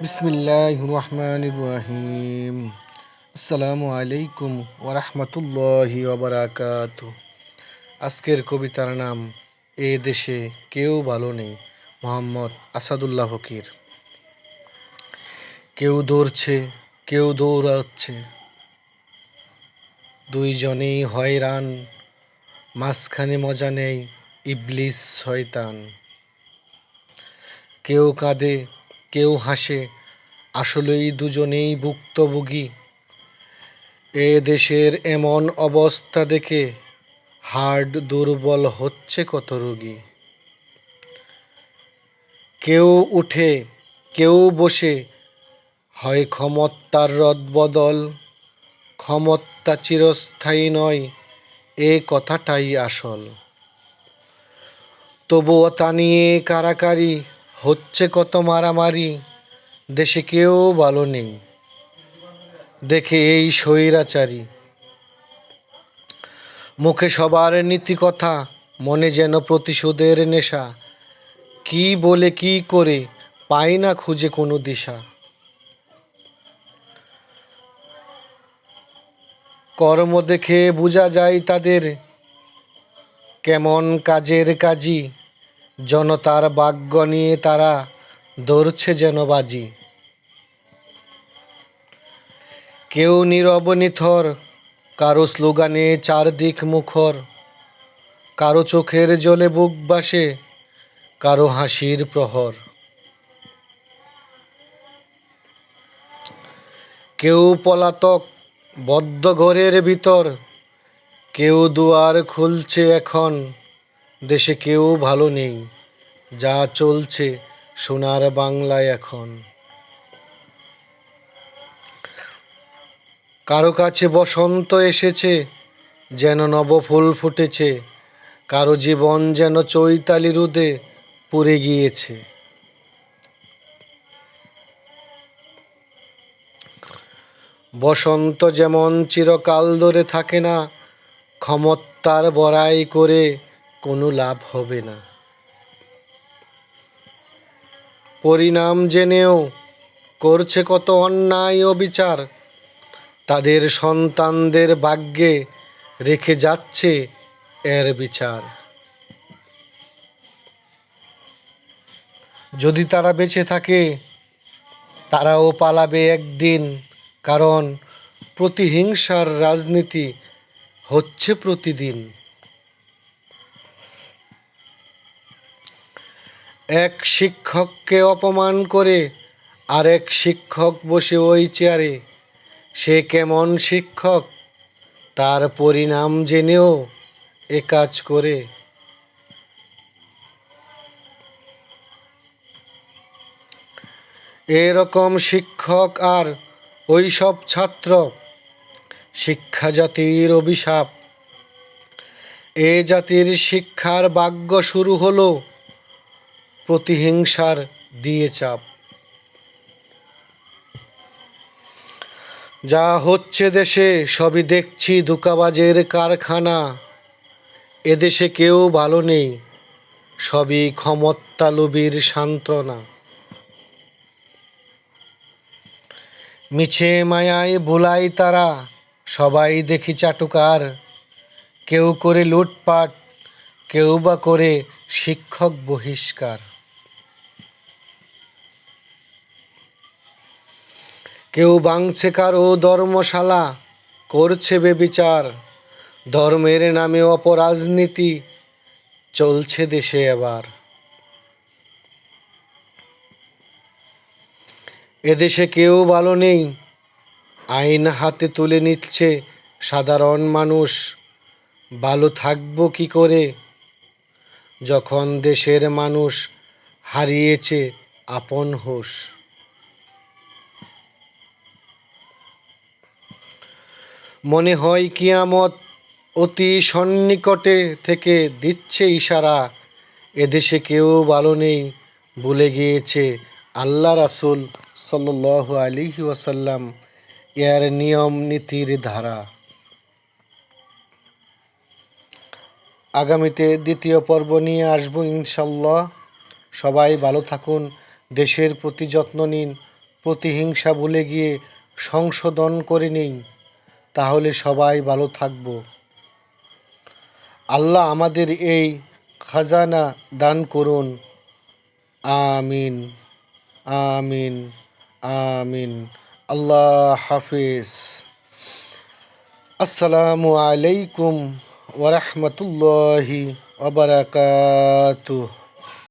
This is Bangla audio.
বিসমিল্লাহ রহমান রাহিম। আসসালামু আলাইকুম ওরহমতুল্লাহি ওবরাকাত আজকের কবিতার নাম, এ দেশে কেউ ভালো নেই মোহাম্মদ আসাদুল্লাহ ফকির। কেউ দৌড়ছে, কেউ দৌড়াচ্ছে। দুইজনেই হয়রান, মাঝখানে মজা নেই ইবলিস শয়তান। কেউ কাঁদে কেউ হাসে, আসলেই দুজনেই ভুক্তভোগী। এ দেশের এমন অবস্থা দেখে হার্ট দুর্বল হচ্ছে কত রোগী। কেউ উঠে, কেউ বসে, হয় ক্ষমতার রদবদল। ক্ষমতা চিরস্থায়ী নয়, এ কথাটাই আসল। তবুও তা নিয়ে কারাকারি হচ্ছে কত মারামারি, দেশে কেউ ভালো নেই। দেখে এই স্বৈরাচারী। মুখে সবার নীতি কথা মনে যেন প্রতিশোধের নেশা। কি বলে কি করে, পাই না খুঁজে কোনো দিশা। কর্ম দেখে বোঝা যায় তাদের, কেমন কাজের কাজী জনতার বাগ্য নিয়ে তারা ধরছে যেন বাজি। কেউ নীরব নিথর, কারও স্লোগানে চারদিক মুখর, কারও চোখের জলে বুক বাসে, কারও হাসির প্রহর। কেউ পলাতক, বদ্ধ ঘরের ভিতর, কেউ দুয়ার খুলছে এখন দেশে কেউ ভালো নেই, যা চলছে সোনার বাংলায় এখন। কারও কাছে বসন্ত এসেছে, যেন নব ফুল ফুটেছে, কারও জীবন যেন চৈতালি রোদে পুড়ে গিয়েছে। বসন্ত যেমন চিরকাল ধরে থাকে না, ক্ষমতার বড়াই করে কোনো লাভ হবে না। পরিণাম জেনেও করছে কত অন্যায় ও বিচার তাদের সন্তানদের ভাগ্যে রেখে যাচ্ছে এর বিচার। যদি তারা বেঁচে থাকে, তারাও পালাবে একদিন, কারণ প্রতিহিংসার রাজনীতি হচ্ছে প্রতিদিন। এক শিক্ষককে অপমান করে আরেক শিক্ষক বসে ওই চেয়ারে। সে কেমন শিক্ষক, তার পরিণাম জেনেও এ কাজ করে। এরকম শিক্ষক আর ওই সব ছাত্র শিক্ষা জাতির অভিশাপ। এ জাতির শিক্ষার ভাগ্য শুরু হলো প্রতিহিংসার দিয়ে চাপ। যা হচ্ছে দেশে, সবই দেখছি দুকাবাজের কারখানা। এদেশে কেউ ভালো নেই, সবই ক্ষমতা লোভীর সান্ত্বনা। মিছে মায়ায় ভুলাই তারা, সবাই দেখি চাটুকার। কেউ করে লুটপাট, কেউ বা করে শিক্ষক বহিষ্কার। কেউ বাংছে কারও ধর্মশালা, করছে বেবিচার। ধর্মের নামে অপরাজনীতি চলছে দেশে এবার। এদেশে কেউ ভালো নেই, আইন হাতে তুলে নিচ্ছে সাধারণ মানুষ। ভালো থাকব কি করে? যখন দেশের মানুষ হারিয়েছে আপন হুঁশ। মনে হয় কিয়ামত অতি সন্নিকটে থেকে দিচ্ছে ইশারা। এদেশে কেউ ভালো নেই ভুলে গিয়েছে আল্লাহ রাসুল সাল্লাহ আলিহি ওয়াসাল্লাম এর নিয়ম নীতির ধারা। আগামীতে দ্বিতীয় পর্ব নিয়ে আসব ইনশাল্লাহ সবাই ভালো থাকুন, দেশের প্রতি যত্ন নিন, প্রতিহিংসা ভুলে গিয়ে সংশোধন করে নিই তাহলে সবাই ভালো থাকব। আল্লাহ আমাদের এই খাজানা দান করুন। আমিন আমিন আমিন। আল্লাহ হাফিজ। আসসালামু আলাইকুম ওরহমতুল্লাহি ওবরাকাতুহ